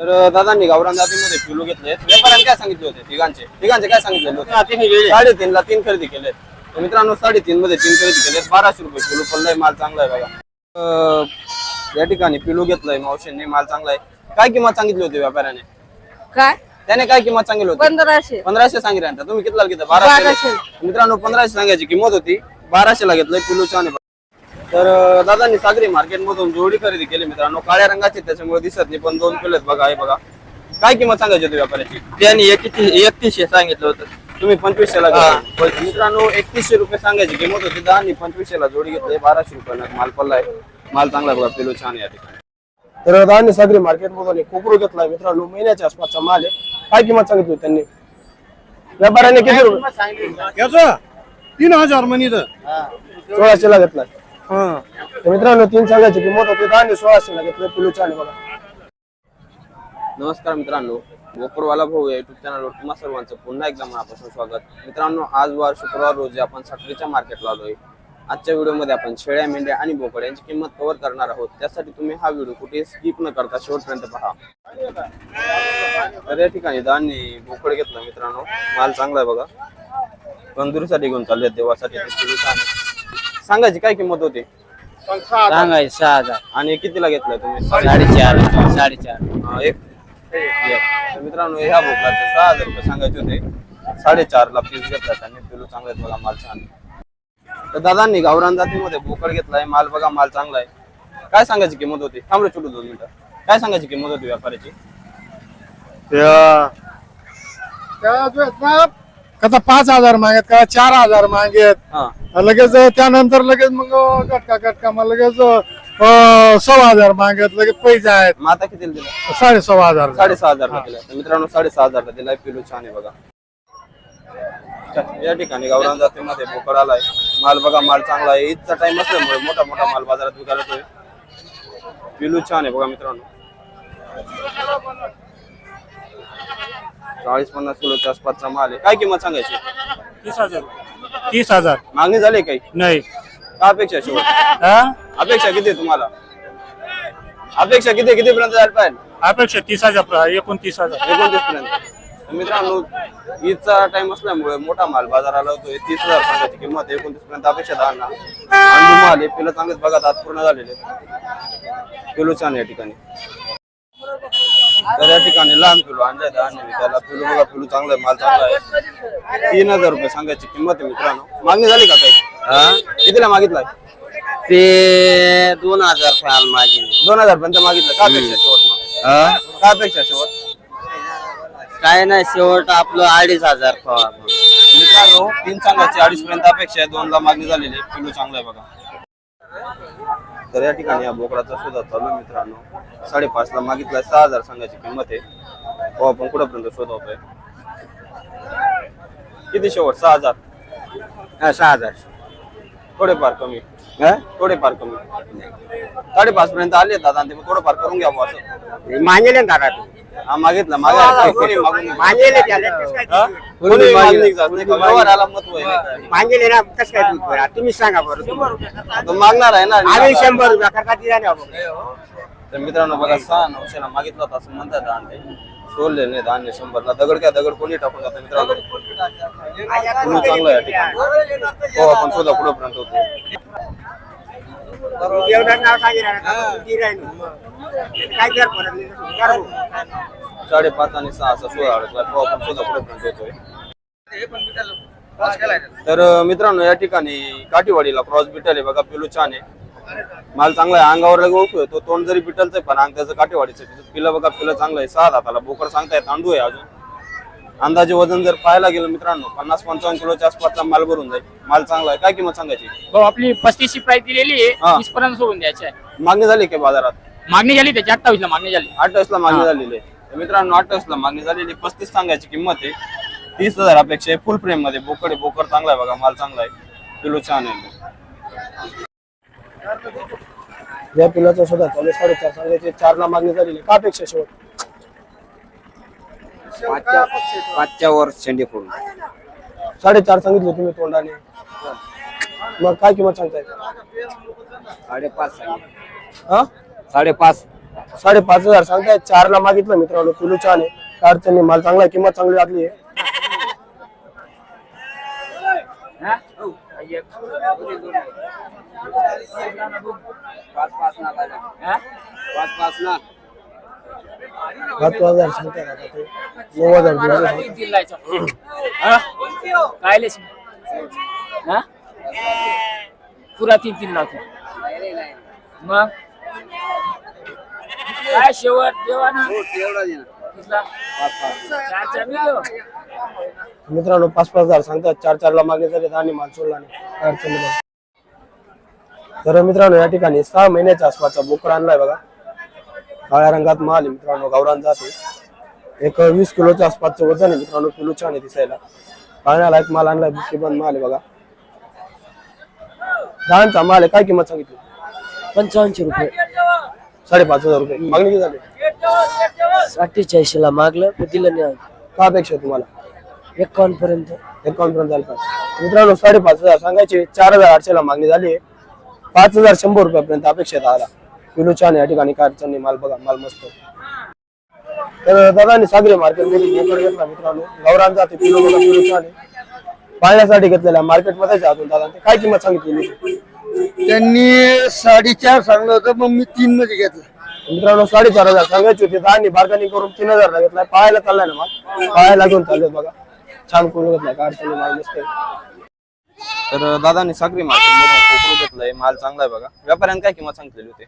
तर दादांनी गावरान जातीमध्ये पिलू घेतले व्यापाऱ्यांनी काय सांगितले होते? तिघांचे. तिघांचे काय सांगितले होते? साडेतीन ला तीन खरेदी केले तर मित्रांनो साडेतीन मध्ये तीन खरेदी केले बाराशे रुपये किलो पडलाय माल चांगला आहे बघा. अं, या ठिकाणी पिलू घेतलाय मावशींनी माल चांगला आहे. काय किंमत सांगितली होती व्यापाऱ्याने? काय? त्याने काय किंमत सांगितली होती? पंधराशे. पंधराशे सांगितलं तुम्ही कितीला घेतलं बाराशे. मित्रांनो पंधराशे सांगायची किंमत होती. बाराशे ला घेतलंय पिलू छान आहे. तर दादांनी सागरी मार्केट मधून जोडी खरेदी केली मित्रांनो. काळ्या रंगाची त्याच्यामुळे दिसत नाही पण दोन पिल्लेत बघा आहे बघा. काय किंमत सांगायची होती व्यापाऱ्याची? त्यांनी एकतीसशे सांगितलं होतं. तुम्ही पंचवीसशे ला घेतलं. मित्रांनो एकतीसशे रुपये सांगायची किंमत होती. दहा पंचवीसशे ला जोडी घेतली. बाराशे रुपये माल पडलाय. माल चांगला आहे बघा पिलू छान आहे या ठिकाणी. तर दादांनी सागरी मार्केट मधून एक कोकरू घेतलाय मित्रांनो. महिन्याच्या आसपासचा माल आहे. काय किंमत सांगितली होती त्यांनी? व्यापाऱ्याने किती रुपये तीन हजार म्हणित सोळाशे ला घेतलाय. तर मित्रांनो तीन सांगायची किंमत होती दहा आणि सोळाशे ला घेतलं पिलू आणि बघा. नमस्कार मित्रांनो गोपूरवाला भाऊ या युट्यूब चॅनलवर तुम्हा सर्वांचं पुन्हा एकदा मनापासून स्वागत. मित्रांनो आज वार शुक्रवार रोजी आपण साखरेच्या मार्केटला आलोय. आजच्या व्हिडिओमध्ये आपण शेळ्या मेंढ्या आणि बोकड यांची किंमत कव्हर करणार आहोत. त्यासाठी तुम्ही हा व्हिडिओ कुठे स्किप न करता शेवटपर्यंत पहा. तर या ठिकाणी धान्य बोकड घेतला मित्रांनो. माल चांगला आहे बघा. तंदुरीसाठी घेऊन चालले देवासाठी. छान आहे. सांगायची काय किंमत होती? सांगाय सहा हजार. आणि कितीला घेतलाय तुम्ही? साडेचार. साडेचार. हा, एक. एक. तर मित्रांनो ह्या बोकडाचे सहा हजार रुपये सांगायचे होते. साडेचार ला पीस घेतला त्यांनी. पिलू चांगले बघा माल छान. तर दादांनी गावरान जातीमध्ये बोकड घेतलाय माल बघा माल चांगला आहे काय सांगायची किंमत होती? थांबरे छोटू दोन मिनिटं. काय सांगायची किंमत होती व्यापाऱ्याची कथा पाच हजार मागत का चार हजार मागेत. हा. लगेच त्यानंतर लगेच मग गटका गटका मग लगेच अं, सव्वा हजार मागत लगेच पैसे आहेत. मग आता कितीला दिला? साडे सव्वा हजार साडेसहा हजार ला दिला. तर मित्रांनो साडेसहा हजार ला दिलाय पिलू छान आहे बघा. या ठिकाणी गावरान जातीमध्ये बोकड आलाय. माल बघा माल चांगला आहे. ईदचा टाइम असल्यामुळे मोठा मोठा माल बाजारात विकायला येतोय. पिलू छान आहे बघा मित्रांनो. चाळीस पन्नास किलोच्या आसपासचा माल आहे. काय किंमत सांगायची? तीस हजार. तीस हजार. मागणी झाली काही? नाही. का अपेक्षा शेवट? हा? अपेक्षा किती आहे तुम्हाला? अपेक्षा किती किती पर्यंत जायला पाहिजे? अपेक्षा तीस हजार एकोणतीस हजार. एकोणतीस पर्यंत तर मित्रांनो ईदचा टाइम असल्यामुळे मोठा माल बाजाराला होतोय. तीस हजार रुपयाची किंमत एकोणतीस पर्यंत अपेक्षा दहा ना अंडू माल आहे पिलं चांगलेच बघा दात पूर्ण झालेले पिलू छान आहे या ठिकाणी. तर या ठिकाणी लहान पिलू आणले आणले त्याला पिलू बघा पिलू चांगला आहे माल चांगला आहे. तीन हजार रुपये सांगायची किंमत आहे मित्रांनो. मागणी झाली का काही? कितीला मागितलाय? ते दोन हजार फाल माझी दोन हजार पर्यंत मागितलं. का अपेक्षा शेवट मग का अपेक्षा शेवट? काय नाही शेवट आपलं अडीच हजार मित्रांनो तीन सांगायची अडीच पर्यंत अपेक्षा आहे. दोन ला मागणी झालेली आहे. पिलू चांगला आहे बघा. तर या ठिकाणी या बोकडाचा शोधा चालू आहे मित्रांनो. साडेपाच ला मागितलाय सहा हजार सांगायची किंमत आहे. हो आपण कुठपर्यंत शोधवतोय किती शेवट? सहा हजार? सहा हजार. थोडेफार कमी. थोडेफार कमी साडेपाच पर्यंत आले दादा ते मग थोडंफार करून घ्या बुवा असं मागेले दादा तू। हा मागितलं मागायला कोणी मागून नाही. मागेले त्याला हा? कोणी मागणी जात नाही का? व्यवहाराला महत्त्व आहे नाही का? मागेले ना कसं काय? तुम्ही सांगा बरं तो मागणार आहे ना आम्ही शंभर रुपया करता दिला नाही तर मित्रांनो बघा सहा नऊशेला मागितलं होतं असं म्हणतात धान्य सोडले नाही धान्य शंभरला दगड काय दगड कोणी टाकून जातं मित्रांनो? चांगलं आहे या ठिकाणी? हो आपण शोधा पुढे पर्यंत होतो. एवढं नाव सांगितलं काय कर परत साडेपाच आणि सहा असा सोळा अडकला हो आपण शोधा पुढे पर्यंत होतोय तर मित्रांनो या ठिकाणी काठीवाडीला क्रॉस बिटल आहे बघा पिलू छान आहे. माल चांगला आहे. अंगावर लगे ओळखू तो तोंड जरी बिटलचं आहे पण अंग त्याचं काठीवाडीचं पिलं बघा पिलं चांगलं आहे. सहा दाताला बोकर सांगताय तांदूळ आहे अजून. अंदाजे वजन जर पाहायला गेलं मित्रांनो पन्नास पंचावन्न किलोच्या आसपासचा माल भरून जाईल. माल चांगला आहे. काय किंमत सांगायची? भाऊ आपली पस्तीसची प्राइस दिलेली हा. आहे. तीस पर्यंत सोडून द्यायची आहे. मागणी झाली काय बाजारात? मागणी झाली त्याची अठ्ठावीस ला मागणी झाली. अठ्ठावीस ला मागणी झालेली आहे. तर मित्रांनो अठ्ठावीस ला मागणी झालेली पस्तीस सांगायची किंमत आहे. तीस हजार अपेक्षा आहे फुल फ्रेममध्ये. बोकड आहे बोकड चांगला आहे बघा माल चांगला आहे. किलो छान आहे. या पिलाचा सुद्धा चालू साडेचार सांगायचे. चार ला मागणी झालेली आहे. का अपेक्षा शेवट? पाचच्या पाचच्या वर शेंडी फोडून. साडेचार सांगितले तुम्ही तोंडाने. मग काय किंमत सांगताय? साडेपाच सांगितलं. हा? साडेपाच. साडेपाच हजार सांगताय. चारला मागितलं मित्रांनो पिलू छान आहे काय अडचण नाही माल चांगला आहे किंमत चांगली लागली आहे. हा? एक. हा? पाच हजार ते नऊ हजार दिले. तीन तीन लायचं. हा? हा पुरा तीन तीन लावतो मग काय शेवट देवा ना कितला? चार चार मिळलो मित्रांनो पाच पाच हजार सांगतात चार चारला मागणी झाली आणि माल सोडला नाही काय अडचण नाही बघा. तर मित्रांनो या ठिकाणी सहा महिन्याच्या आसपासचा बोकड आणलाय बघा काळ्या रंगात माल आहे मित्रांनो गावरान जाते एक वीस किलोच्या आसपासचं वजन आहे मित्रांनो किलो छान आहे दिसायला. पाळण्याला एक माल आणलाय बुक्की बंद माल आहे बघा. दहाचा माल आहे काय किंमत सांगितली? पंचावन्नशे रुपये. साडेपाच हजार रुपये. मागणी किती झाली? अठ्ठेचाळीसशे ला मागलं पण दिलं नाही का अपेक्षा आहे तुम्हाला? एकावन्न पर्यंत. एकावन्न पर्यंत झालं पाहिजे. मित्रांनो साडेपाच हजार सांगायचे चार हजार आठशे ला मागणी झाली आहे. पाच हजार शंभर रुपयापर्यंत अपेक्षित आला किलो छान या ठिकाणी नाही माल बघा माल मस्त. तर दादानी सागरे मार्केटमध्ये घेतला मित्रांनो. गौरान जाते किलो बघा छान आहे पाळण्यासाठी घेतलेल्या मार्केटमध्ये अजून दादा काय किंमत सांगितली त्यांनी साडेचार सांगलं होतं मग मी तीन मध्ये घेतलं. मित्रांनो साडेचार हजार सांगायची होती. दहा बार्गनिंग करून तीन हजार घेतलाय. पाहायला चाललाय ना माल? पाहायला घेऊन चालले बघा. छान कोण घेतलाय काय अडचण माल मस्त तर दादानी सागरी मार्केट घेतलाय. माल चांगला आहे बघा. व्यापाऱ्यांनी काय किंमत सांगितलेली होती?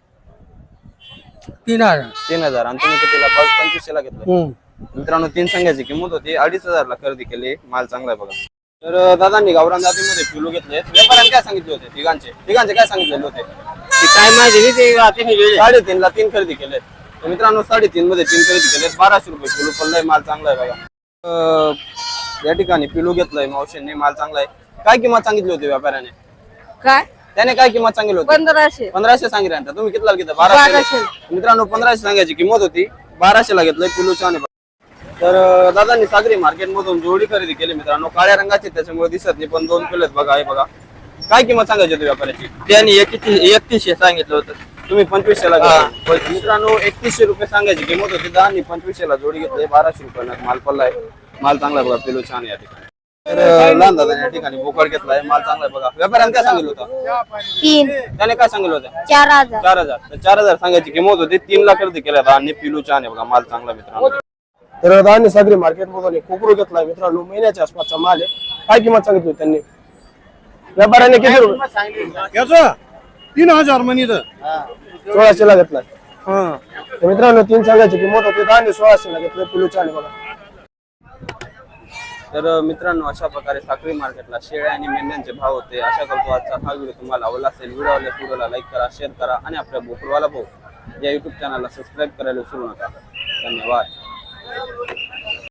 तीन हजार. तीन हजार. आणि तुम्ही कितीला पंचवीसशे ला घेतलं मित्रांनो तीन संघाची किंमत होती. अडीच हजार ला खरेदी केली. माल चांगला आहे बघा. तर दादांनी गावरान जातीमध्ये पिलू घेतले. व्यापाऱ्यांनी काय सांगितले होते? तिघांचे. तिघांचे काय सांगितलेले होते? ते काय माहिती नाही ते आता नाही गेले. साडेतीन ला तीन खरेदी केले. तर मित्रांनो साडेतीन मध्ये तीन खरेदी केले. बाराशे रुपये किलो पडलाय. माल चांगला आहे बघा. अं, या ठिकाणी पिलू घेतलाय मावशींनी. माल चांगला आहे. काय किंमत सांगितली होती व्यापाऱ्याने? काय? त्याने काय किंमत सांगितली होती? पंधराशे. पंधराशे सांगितलं तुम्ही कितीला घेता बाराशे. मित्रांनो पंधराशे सांगायची किंमत होती. बाराशे ला घेतलंय पिलू छान आहे. तर दादांनी सागरी मार्केट मधून जोडी खरेदी केली मित्रांनो. काळ्या रंगाची त्याच्यामुळे दिसत नाही पण दोन किलो बघा हे बघा. काय किंमत सांगायची होती व्यापाऱ्याची? त्यांनी एकतीसशे सांगितलं होतं. तुम्ही पंचवीसशे ला घेतला. मित्रांनो एकतीसशे रुपये सांगायची किंमत होती. दहा आणि पंचवीसशे ला जोडी घेतली. बाराशे रुपये माल पडलाय. माल चांगला बघा पिलू छान आहे या ठिकाणी. तर लहान या ठिकाणी बोकड घेतलाय माल चांगला आहे बघा. व्यापाऱ्याने काय सांगितलं होतं? तीन. त्याने काय सांगितलं होतं? चार हजार. चार हजार. तर चार हजार सांगायची किंमत होती तीन लाख खरेदी केल्या होत्या आणि पिलू छान आहे बघा माल चांगला मित्रांनो. तर सागरी मार्केट मधून कोकरू घेतलाय मित्रांनो. महिन्याच्या आसपासचा माल आहे. काय किंमत सांगितली होती त्यांनी? व्यापाऱ्याने किती रुपये? याचं? तीन हजार म्हणी सोळाशे ला घेतलाय. तर मित्रांनो तीन सांगायची किंमत होती. दहा आणि सोळाशे ला घेतलं पिलू छान आहे बघा. तर मित्रांनो अशा प्रकारे साखळी मार्केटला शेळ्या आणि मेंढ्यांचे भाव होते. अशा करतो आजचा हा व्हिडिओ तुम्हाला आवडला असेल. व्हिडिओ आवडल्यास व्हिडिओला लाईक करा शेअर करा आणि आपल्या बोकरवाला भाऊ या युट्यूब चॅनलला सबस्क्राईब करायला विसरू नका. धन्यवाद.